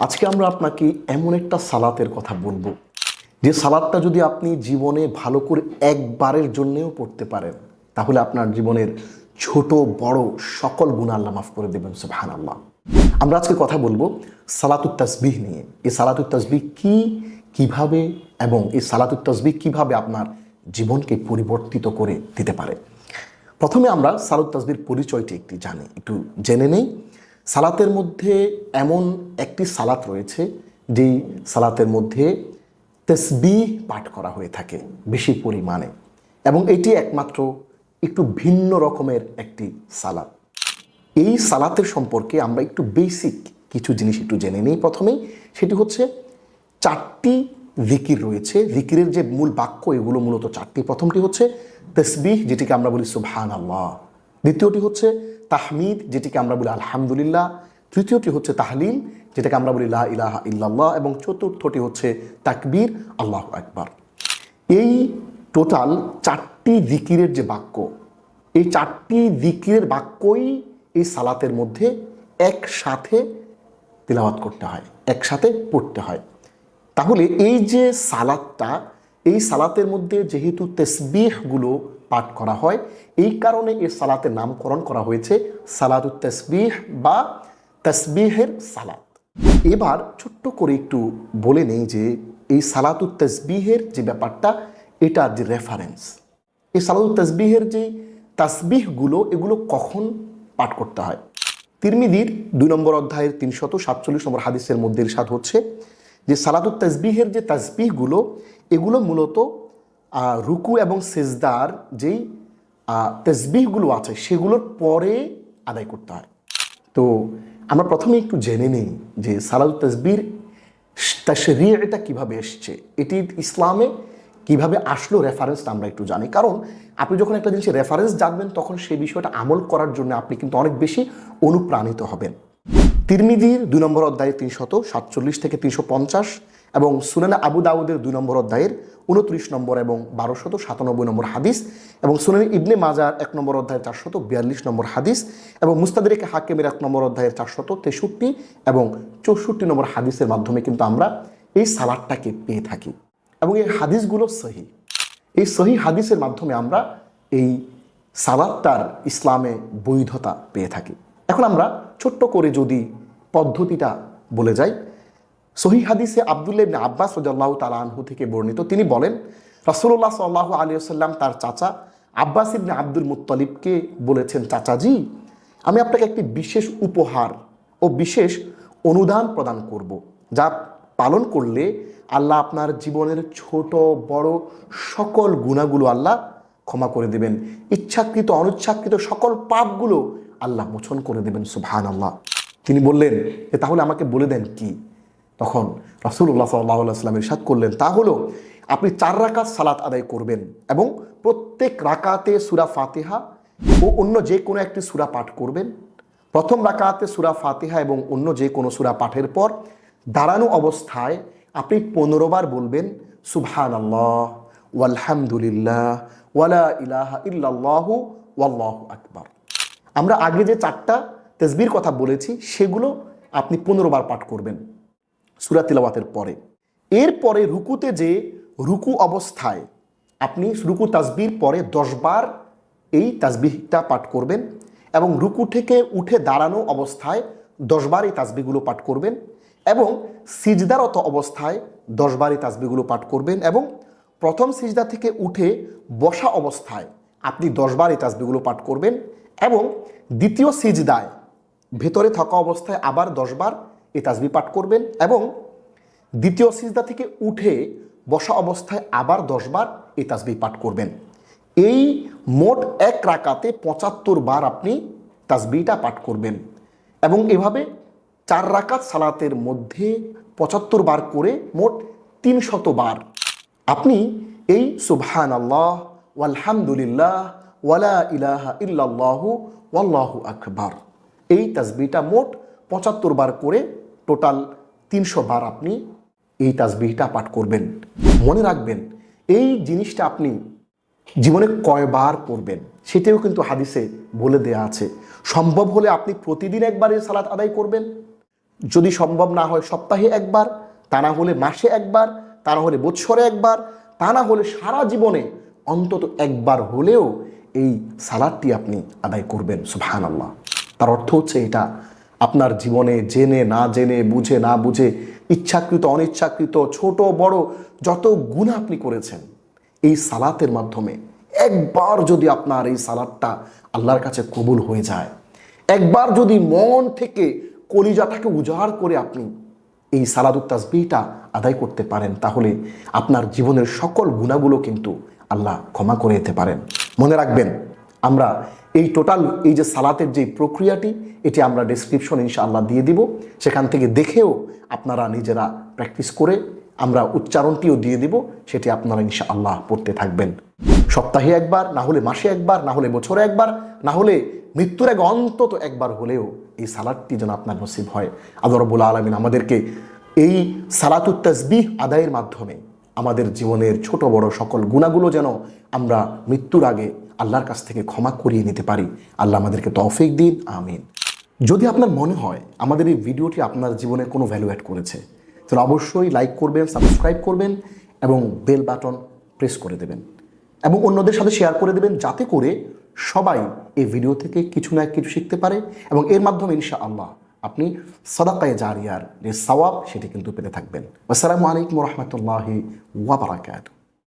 আজকে আমরা আপনাকে এমন একটা সালাতের কথা বলব। যে সালাদটা যদি আপনি জীবনে ভালো করে একবারের জন্যেও পড়তে পারেন, তাহলে আপনার জীবনের ছোট, বড় সকল গুণ আল্লাহ মাফ করে দেবেন সুবহান আল্লাহ আমরা আজকে কথা বলব সালাতুত তাসবিহ নিয়ে। এই সালাতুত তাসবিহ কি, কীভাবে এবং এই সালাতুত তাসবিহ কীভাবে আপনার জীবনকে পরিবর্তিত করে দিতে পারে? প্রথমে আমরা সালাত তাসবির পরিচয়টি একটি জানি, একটু জেনে নেই। সালাতের মধ্যে এমন একটি সালাত রয়েছে, যেই সালাতের মধ্যে তসবিহ পাঠ করা হয়ে থাকে বেশি পরিমাণে। এবং এটি একমাত্র একটু ভিন্ন রকমের একটি সালাত। এই সালাতের সম্পর্কে আমরা একটু বেসিক কিছু জিনিস একটু জেনে নিই প্রথমেই, সেটি হচ্ছে চারটি জিকির রয়েছে। জিকিরের যে মূল বাক্য, এগুলো মূলত চারটি। প্রথমটি হচ্ছে তসবিহ, যেটিকে আমরা বলি সুবহান আল্লাহ দ্বিতীয়টি হচ্ছে তাহমিদ, যেটিকে আমরা বলি আলহামদুলিল্লাহ। তৃতীয়টি হচ্ছে তাহলিল, যেটাকে আমরা বলি লা ইলাহা ইল্লাল্লাহ। এবং চতুর্থটি হচ্ছে তাকবীর, আল্লাহ একবার এই টোটাল চারটি জিকিরের যে বাক্য, এই চারটি জিকিরের বাক্যই এই সালাতের মধ্যে একসাথে তিলাওয়াত করতে হয়, একসাথে পড়তে হয়। তাহলে এই যে সালাদটা এই সালাতের মধ্যে যেহেতু তেসবিহগুলো পাঠ করা হয়। এই কারণে এই সালাতের নামকরণ করা হয়েছে সালাদুত তেসবিহ বা তসবিহের সালাত। এবার ছোট্ট করে একটু বলে নেই যে এই সালাতুত তসবিহের যে ব্যাপারটা এটার যে রেফারেন্স এই সালাতুত তসবিহের যে তাসবিহগুলো, এগুলো কখন পাঠ করতে হয়? তিরমিদির দুই নম্বর অধ্যায়ের তিনশত সাতচল্লিশ নম্বর হাদিসের মধ্যে ইরশাদ হচ্ছে যে সালাতুত তাসবিহের যে তাসবিহগুলো, এগুলো মূলত রুকু এবং সেজদার যেই তাসবিহগুলো আছে, সেগুলোর পরে আদায় করতে হয়। তো আমরা প্রথমে একটু জেনে নিই যে সালাতুত তসবির এটা কীভাবে এসছে, এটি ইসলামে কীভাবে আসলো রেফারেন্সটা আমরা একটু জানি। কারণ আপনি যখন একটা জিনিসের রেফারেন্স জানবেন, তখন সেই বিষয়টা আমল করার জন্য আপনি কিন্তু অনেক বেশি অনুপ্রাণিত হবেন। তিরমিদির দুই নম্বর অধ্যায়ে তিনশত সাতচল্লিশ থেকে তিনশো পঞ্চাশ এবং সুনানা আবু দাউদের দুই নম্বর অধ্যায়ের উনত্রিশ নম্বর এবং বারোশত সাতানব্বই নম্বর হাদিস এবং সুনানি ইবনে মাজার এক নম্বর অধ্যায়ের চারশত বিয়াল্লিশ নম্বর হাদিস এবং মুস্তাদিরিক হাকিমের এক নম্বর অধ্যায়ের চারশত তেষট্টি এবং চৌষট্টি নম্বর হাদিসের মাধ্যমে কিন্তু আমরা এই সালাদটাকে পেয়ে থাকি। এবং এই হাদিসগুলো সহি। এই সহি হাদিসের মাধ্যমে আমরা এই সালাদটার ইসলামে বৈধতা পেয়ে থাকি। এখন আমরা ছোট্ট করে যদি পদ্ধতিটা বলে যাই সহি হাদিসে আবদুল্লাহ ইবনে আব্বাস রাদিয়াল্লাহু তাআলা আনহু থেকে বর্ণিত, তিনি বলেন, রাসূলুল্লাহ সাল্লাল্লাহু আলাইহি ওয়াসাল্লাম তার চাচা আব্বাস ইবনে আব্দুল মুত্তালিবকে বলেছেন চাচাজি আমি আপনাকে একটি বিশেষ উপহার ও বিশেষ অনুদান প্রদান করব, যা পালন করলে আল্লাহ আপনার জীবনের ছোট, বড় সকল গুণাগুলো আল্লাহ ক্ষমা করে দেবেন। ইচ্ছাকৃত, অনিচ্ছাকৃত সকল পাপগুলো আল্লাহ মোচন করে দেবেন সুবহান আল্লাহ তিনি বললেন যে তাহলে আমাকে বলে দেন কি? তখন রাসুল্লাহ সাল্লাহ ইরশাদ করলেন, তা হলো, আপনি চার রাকাত সালাত আদায় করবেন এবং প্রত্যেক রাকাতে সুরা ফাতেহা ও অন্য যে কোনো একটি সুরা পাঠ করবেন। প্রথম রাকাতে সুরা ফাতেহা এবং অন্য যে কোনো সুরা পাঠের পর দাঁড়ানো অবস্থায় আপনি পনেরো বার বলবেন সুবহান আল্লাহ ওয়ালহামদুলিল্লাহ, ওয়ালা ইলাহা ইল্লাল্লাহু, ওয়াল্লাহু আকবার। আমরা আগে যে চারটা তেসবির কথা বলেছি, সেগুলো আপনি পনেরো বার পাঠ করবেন। সুরা তিলাওয়াতের পরে। এরপরে রুকুতে যে রুকু অবস্থায় আপনি রুকু তাজবির পরে দশবার এই তাজবিহটা পাঠ করবেন এবং রুকু থেকে উঠে দাঁড়ানো অবস্থায় দশবার এই তাসবিগুলো পাঠ করবেন এবং সিজদারত অবস্থায় দশবার এই তাসবিগুলো পাঠ করবেন এবং প্রথম সিজদা থেকে উঠে বসা অবস্থায় আপনি দশবার এই তাজবিগুলো পাঠ করবেন এবং দ্বিতীয় সিজদায় ভেতরে থাকা অবস্থায় আবার দশবার এই তাজবি পাঠ করবেন এবং দ্বিতীয় সিজদা থেকে উঠে বসা অবস্থায় আবার দশবার এই তাজবি পাঠ করবেন। এই মোট এক রাকাতে পঁচাত্তর বার আপনি তাসবিটা পাঠ করবেন এবং এভাবে চার রাকাত সালাতের মধ্যে পঁচাত্তর বার করে মোট তিনশত বার আপনি এই সুবহান আল্লাহ ওয়ালহামদুলিল্লাহ, ওয়ালা ইলাহা ইল্লাল্লাহু, ওয়াল্লাহু আকবার এই তাসবিটা মোট পঁচাত্তর বার করে টোটাল তিনশো বার আপনি এই তাসবিহটা পাঠ করবেন। মনে রাখবেন, এই জিনিসটা আপনি জীবনে কয়বার করবেন, সেটাও কিন্তু হাদিসে বলে দেয়া আছে। সম্ভব হলে আপনি প্রতিদিন একবার এই সালাত আদায় করবেন। যদি সম্ভব না হয় সপ্তাহে একবার, তা না হলে মাসে একবার, তা না হলে বছরে একবার, তা না হলে সারা জীবনে অন্তত একবার হলেও এই সালাদটি আপনি আদায় করবেন সুবহান আল্লাহ তার অর্থ হচ্ছে এটা আপনার জীবনে জেনে, না জেনে, বুঝে, না বুঝে, ইচ্ছাকৃত, অনিচ্ছাকৃত, ছোট, বড়, যত গুণ আপনি করেছেন, এই সালাতের মাধ্যমে একবার যদি আপনার এই সালাদটা আল্লাহর কাছে কবুল হয়ে যায়, একবার যদি মন থেকে কলিজাটাকে উজাড় করে আপনি এই সালাদুত তাসবিহটা আদায় করতে পারেন, তাহলে আপনার জীবনের সকল গুণাগুলো কিন্তু আল্লাহ ক্ষমা করে দিতে পারেন। মনে রাখবেন, আমরা এই টোটাল এই যে সালাতের যে প্রক্রিয়াটি, এটি আমরা ডেসক্রিপশন ইনশাআল্লাহ দিয়ে দিব। সেখান থেকে দেখেও আপনারা নিজেরা প্র্যাকটিস করে আমরা উচ্চারণটিও দিয়ে দিব, সেটি আপনারা ইনশাআল্লাহ পড়তে থাকবেন। সপ্তাহে একবার, না হলে মাসে একবার, না হলে বছরে একবার, না হলে মৃত্যুর এক অন্তত একবার হলেও এই সালাদটি যেন আপনার নসিব হয়। আল্লাহ রবুল আলমিন আমাদেরকে এই সালাতুত তসবিহ আদায়ের মাধ্যমে আমাদের জীবনের ছোট বড় সকল গুণাগুলো যেন আমরা মৃত্যুর আগে আল্লাহর কাছ থেকে ক্ষমা করিয়ে নিতে পারি। আল্লাহ আমাদেরকে তৌফিক দিন, আমিন। যদি আপনার মনে হয় আমাদের এই ভিডিওটি আপনার জীবনে কোনো ভ্যালু অ্যাড করেছে, তাহলে অবশ্যই লাইক করবেন সাবস্ক্রাইব করবেন এবং বেল বাটন প্রেস করে দেবেন। এবং অন্যদের সাথে শেয়ার করে দেবেন যাতে করে সবাই এই ভিডিও থেকে কিছু না কিছু শিখতে পারে এবং এর মাধ্যমে ইনশা আল্লাহ আপনি সদাকায় জারিয়ার যে সওয়াব সেটি কিন্তু পেতে থাকবেন। আসসালামু আলাইকুম রহমতুল্লাহি ওয়াবারাকাতু